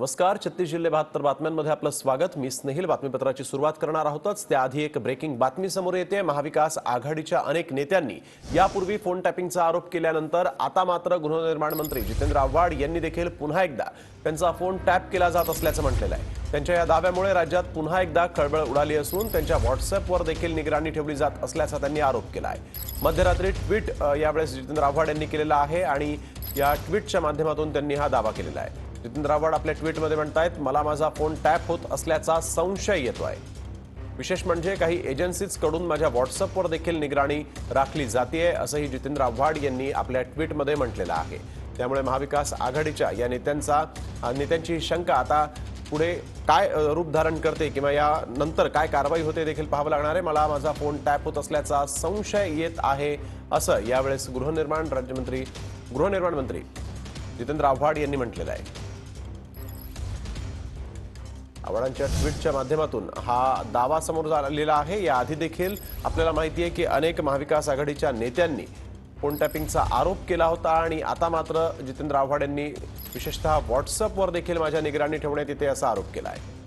नमस्कार छत्तीस जिल्हे बहात्तर बातम्यांमध्ये आपलं स्वागत. मी स्नेहिल. बातमीपत्राची सुरुवात करणार आहोतच. त्याआधी एक ब्रेकिंग बातमी समोर येते. महाविकास आघाडीच्या अनेक नेत्यांनी यापूर्वी फोन टॅपिंगचा आरोप केल्यानंतर आता मात्र गृहनिर्माण मंत्री जितेंद्र आव्हाड यांनी देखील पुन्हा एकदा त्यांचा फोन टॅप केला जात असल्याचं म्हटलेलं आहे. त्यांच्या या दाव्यामुळे राज्यात पुन्हा एकदा खळबळ उडाली असून त्यांच्या व्हॉट्सअपवर देखील निगराणी ठेवली जात असल्याचा त्यांनी आरोप केला आहे मध्यरात्री ट्विट यावेळेस जितेंद्र आव्हाड यांनी केलेला आहे आणि या ट्विटच्या माध्यमातून त्यांनी हा दावा केलेला आहे. जितेंद्र आव्हाड आपल्या ट्विटमध्ये म्हणतायत मला माझा फोन टॅप होत असल्याचा संशय येतो आहे विशेष म्हणजे काही एजन्सीजकडून माझ्या व्हॉट्सअपवर देखील निगराणी राखली जाते असंही जितेंद्र आव्हाड यांनी आपल्या ट्विटमध्ये म्हटलेलं आहे. त्यामुळे महाविकास आघाडीच्या या नेत्यांचा नेत्यांची ही शंका आता पुढे काय रूप धारण करते किंवा या नंतर काय कारवाई होते देखील पाहावं लागणार आहे. मला माझा फोन टॅप होत असल्याचा संशय येत आहे असं यावेळेस गृहनिर्माण राज्यमंत्री गृहनिर्माण मंत्री जितेंद्र आव्हाड यांनी म्हटलेलं आहे. आव्हाडांच्या ट्विटच्या माध्यमातून हा दावा समोर आलेला आहे. याआधी देखील आपल्याला माहिती आहे की अनेक महाविकास आघाडीच्या नेत्यांनी फोन टॅपिंगचा आरोप केला होता आणि आता मात्र जितेंद्र आव्हाड यांनी विशेषतः व्हॉट्सअपवर देखील माझ्या निगराणी ठेवण्यात येते असा आरोप केला आहे.